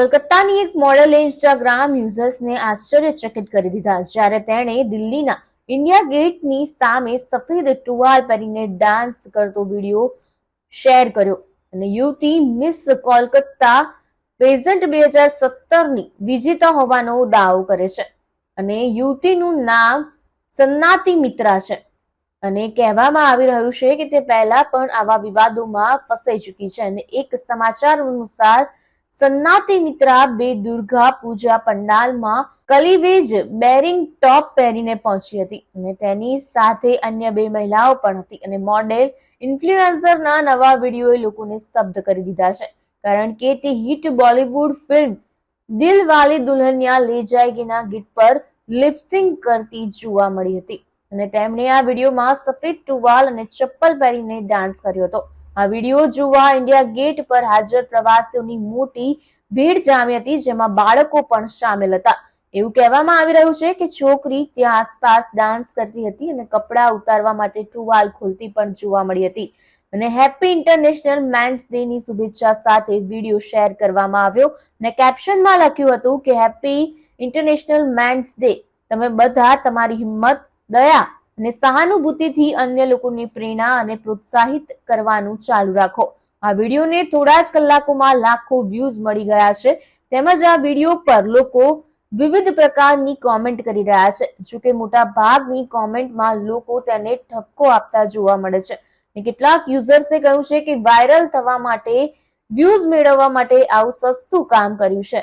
કોલકાતાની એક મોડેલે ઇન્સ્ટાગ્રામ યુઝર્સને આશ્ચર્યચકિત કરી દીધા. જ્યારે તેણે દિલ્હીના ઇન્ડિયા ગેટની સામે સફેદ ટુવાલ પહેરીને ડાન્સ કરતો વીડિયો શેર કર્યો અને યુવતી મિસ કોલકાતા પેઝન્ટ બે હજાર સત્તરની વિજેતા હોવાનો દાવો કરે છે અને યુવતીનું નામ સન્નાતી મિત્રા છે. અને કહેવામાં આવી રહ્યું છે કે તે પહેલા પણ આવા વિવાદોમાં ફસાઈ ચૂકી છે અને એક સમાચાર અનુસાર સન્નાતી મિત્રા બે દુર્ગા પૂજા પંડાલમાં કલીવેજ બેરિંગ ટોપ પહેરીને પહોંચી હતી અને તેની સાથે અન્ય બે મહિલાઓ પણ હતી અને મોડેલ ઇન્ફ્લુએન્સરના નવા વિડીયોએ લોકોને સ્તબ્ધ કરી દીધા છે. કારણ કે તે હિટ બોલિવૂડ ફિલ્મ દિલ વાલી દુલ્હનિયા લે જાયગીના ગીત પર લિપસિંગ કરતી જોવા મળી હતી અને તેમણે આ વિડીયોમાં સફેદ ટુવાલ અને ચપ્પલ પહેરીને ડાન્સ કર્યો હતો. આ વીડિયો જોવા ઇન્ડિયા ગેટ પર હાજર પ્રવાસીઓની મોટી ભીડ જામી હતી, જેમાં બાળકો પણ સામેલ હતા. એવું કહેવામાં આવી રહ્યું છે કે છોકરી ત્યાં આસપાસ ડાન્સ કરતી હતી અને કપડાં ઉતારવા માટે ટુવાલ ખોલતી પણ જોવા મળી હતી. અને હેપી ઇન્ટરનેશનલ મેન્સ ડે ની શુભેચ્છા સાથે વીડિયો શેર કરવામાં આવ્યો અને કેપ્શનમાં લખ્યું હતું કે હેપી ઇન્ટરનેશનલ મેન્સ ડે. તમે બધા તમારી હિંમત, દયા અને સહાનુભૂતિથી અન્ય લોકોની પ્રેરણા અને પ્રોત્સાહિત કરવાનું ચાલુ રાખો. આ વિડીયોને થોડા જ કલાકોમાં લાખો વ્યૂઝ મળી ગયા છે. તેમજ આ વીડિયો પર લોકો વિવિધ પ્રકારની કોમેન્ટ કરી રહ્યા છે. જોકે મોટા ભાગની કોમેન્ટમાં લોકો તેને ઠપકો આપતા જોવા મળે છે. કેટલાક યુઝર્સે કહ્યું છે કે વાયરલ થવા માટે વ્યૂઝ મેળવવા માટે આવું સસ્તું કામ કર્યું છે.